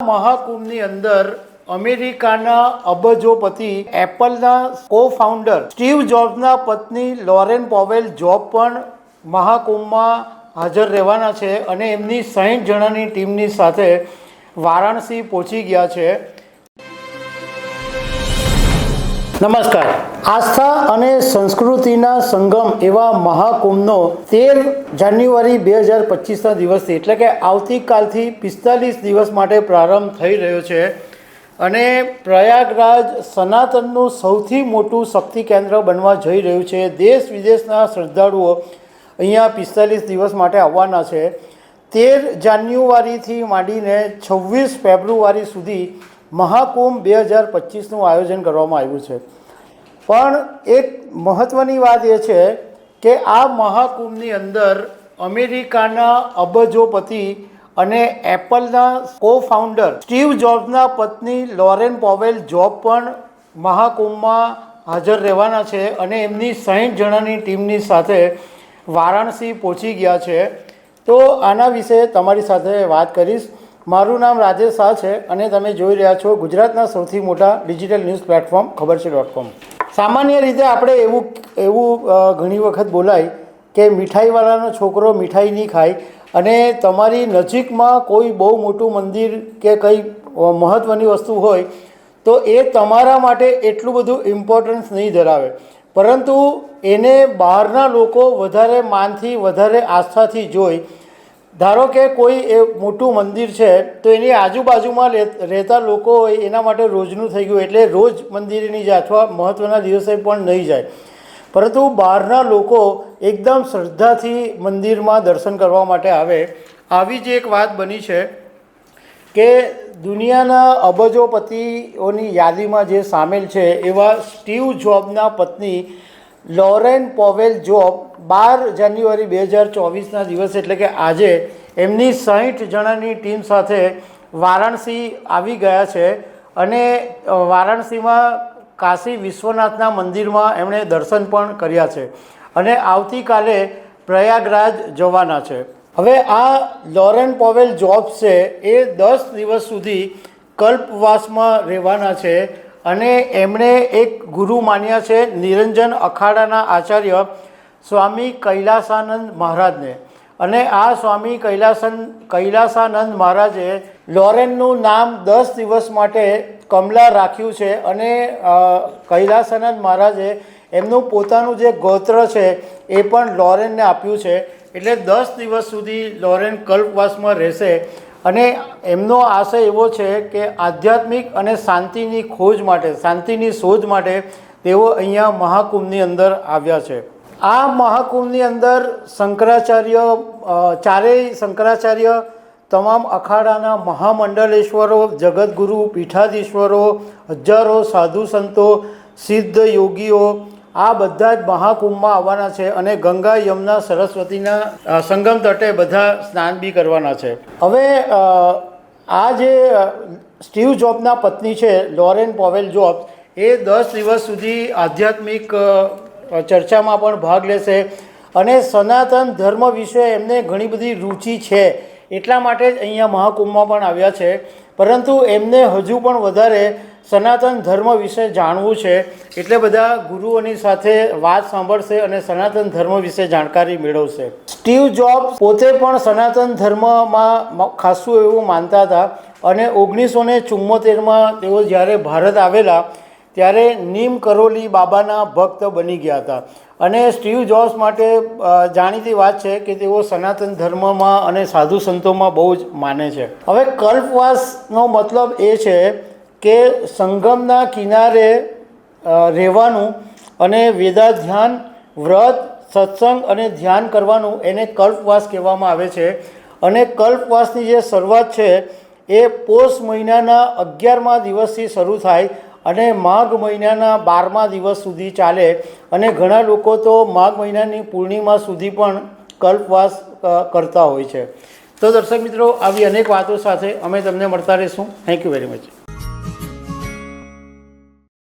મહાકુંભની અંદર અમેરિકાના અબજોપતિ એપલના કો ફાઉન્ડર સ્ટીવ જોબ્સના પત્ની લોરેન પોવેલ જોબ પણ મહાકુંભમાં હાજર રહેવાના છે અને એમની સાહીઠ જણાની ટીમની સાથે વારાણસી પહોંચી ગયા છે. નમસ્કાર. આસ્થા અને સંસ્કૃતિના સંગમ એવા મહાકુંભનો તેર જાન્યુઆરી બે હજાર પચીસના દિવસથી, એટલે કે આવતીકાલથી પિસ્તાલીસ દિવસ માટે પ્રારંભ થઈ રહ્યો છે. અને પ્રયાગરાજ સનાતનનું સૌથી મોટું શક્તિ કેન્દ્ર બનવા જઈ રહ્યું છે. દેશ વિદેશના શ્રદ્ધાળુઓ અહીંયા પિસ્તાલીસ દિવસ માટે આવવાના છે. તેર જાન્યુઆરીથી માંડીને છવ્વીસ ફેબ્રુઆરી સુધી મહાકુંભ બે હજાર પચીસનું આયોજન કરવામાં આવ્યું છે. પણ એક મહત્ત્વની વાત એ છે કે આ મહાકુંભની અંદર અમેરિકાના અબજોપતિ અને એપલના કો ફાઉન્ડર સ્ટીવ જોબ્સના પત્ની લોરેન પોવેલ જોબ પણ મહાકુંભમાં હાજર રહેવાના છે અને એમની સાહીઠ જણાની ટીમની સાથે વારાણસી પહોંચી ગયા છે. તો આના વિશે તમારી સાથે વાત કરીશ. મારું નામ રાજેશ શાહ છે અને તમે જોઈ રહ્યા છો ગુજરાતના સૌથી મોટા ડિજિટલ ન્યૂઝ પ્લેટફોર્મ ખબર છે ડોટ કોમ સામાન્ય રીતે આપણે એવું એવું ઘણી વખત બોલાય કે મીઠાઈવાળાનો છોકરો મીઠાઈ નહીં ખાય અને તમારી નજીકમાં કોઈ બહુ મોટું મંદિર કે કંઈ મહત્ત્વની વસ્તુ હોય તો એ તમારા માટે એટલું બધું ઇમ્પોર્ટન્સ નહીં ધરાવે. પરંતુ એને બહારના લોકો વધારે માનથી, વધારે આસ્થાથી જોઈ ધારો કે કોઈ એ મોટું મંદિર છે, તો એની આજુબાજુમાં રહેતા લોકો એના માટે રોજનું થઈ ગયું એટલે રોજ મંદિરની જાય અથવા મહત્ત્વના દિવસે પણ નહીં જાય. પરંતુ બહારના લોકો એકદમ શ્રદ્ધાથી મંદિરમાં દર્શન કરવા માટે આવે. આવી જ એક વાત બની છે કે દુનિયાના અબજોપતિઓની યાદીમાં જે સામેલ છે એવા સ્ટીવ જોબના પત્ની લોરેન પોવેલ જોબ બાર જાન્યુઆરી બે હજાર ચોવીસના દિવસે એટલે કે આજે એમની સાહીઠ જણાની ટીમ સાથે વારાણસી આવી ગયા છે અને વારાણસીમાં કાશી વિશ્વનાથના મંદિરમાં એમણે દર્શન પણ કર્યા છે અને આવતીકાલે પ્રયાગરાજ જવાના છે. હવે આ લોરેન પોવેલ જોબ્સ છે એ દસ દિવસ સુધી કલ્પવાસમાં રહેવાના છે અને એમણે એક ગુરુ માન્યા છે, નિરંજન અખાડાના આચાર્ય સ્વામી કૈલાસાનંદ મહારાજને. અને આ સ્વામી કૈલાસન, કૈલાસાનંદ મહારાજે લોરેનનું નામ દસ દિવસ માટે કમલા રાખ્યું છે અને કૈલાસાનંદ મહારાજે એમનું પોતાનું જે ગોત્ર છે એ પણ લોરેનને આપ્યું છે. એટલે દસ દિવસ સુધી લોરેન કલ્પવાસમાં રહેશે અને એમનો આશય એવો છે કે આધ્યાત્મિક અને શાંતિની ખોજ માટે, શાંતિની શોધ માટે તેઓ અહીંયા મહાકુંભની અંદર આવ્યા છે. આ મહાકુંભની અંદર શંકરાચાર્ય ચારેય શંકરાચાર્ય, તમામ અખાડાના મહામંડલેશ્વરો જગતગુરુ પીઠાધીશ્વરો, હજારો સાધુ સંતો, સિદ્ધ યોગીઓ આ બધા જ મહાકુંભમાં આવવાના છે અને ગંગા યમુના સરસ્વતીના સંગમ તટે બધા સ્નાન બી કરવાના છે. હવે આ જે સ્ટીવ જોબના પત્ની છે, લોરેન પોવેલ જોબ એ દસ દિવસ સુધી આધ્યાત્મિક ચર્ચામાં પણ ભાગ લેશે અને સનાતન ધર્મ વિશે એમને ઘણી બધી રુચિ છે. એટલા માટે જ અહીંયા મહાકુંભમાં પણ આવ્યા છે. પરંતુ એમને હજુ પણ વધારે સનાતન ધર્મ વિશે જાણવું છે, એટલે બધા ગુરુઓની સાથે વાત સાંભળશે અને સનાતન ધર્મ વિશે જાણકારી મેળવશે. સ્ટીવ જોબ પોતે પણ સનાતન ધર્મમાં ખાસું એવું માનતા હતા અને ઓગણીસો ને ચુમ્મોતેરમાં તેઓ જ્યારે ભારત આવેલા, ત્યારે નીમ કરોલી બાબાના ભક્ત બની ગયા હતા. અને સ્ટીવ જોબ્સ માટે જાણીતી વાત છે કે તેઓ સનાતન ધર્મમાં અને સાધુ સંતોમાં બહુ જ માને છે. હવે કલ્પવાસનો મતલબ એ છે કે સંગમના કિનારે રહેવાનું અને વેદા ધ્યાન વ્રત, સત્સંગ અને ધ્યાન કરવાનું એને કલ્પવાસ કહેવામાં આવે છે. અને કલ્પવાસની જે શરૂઆત છે, એ પોષ મહિનાના અગિયારમા દિવસથી શરૂ થાય અને માઘ મહિનાના બારમા દિવસ સુધી ચાલે. અને ઘણા લોકો તો માઘ મહિનાની પૂર્ણિમા સુધી પણ કલ્પવાસ કરતા હોય છે. તો દર્શક મિત્રો, આવી અનેક વાતો સાથે અમે તમને મળતા રહીશું. Thank you very much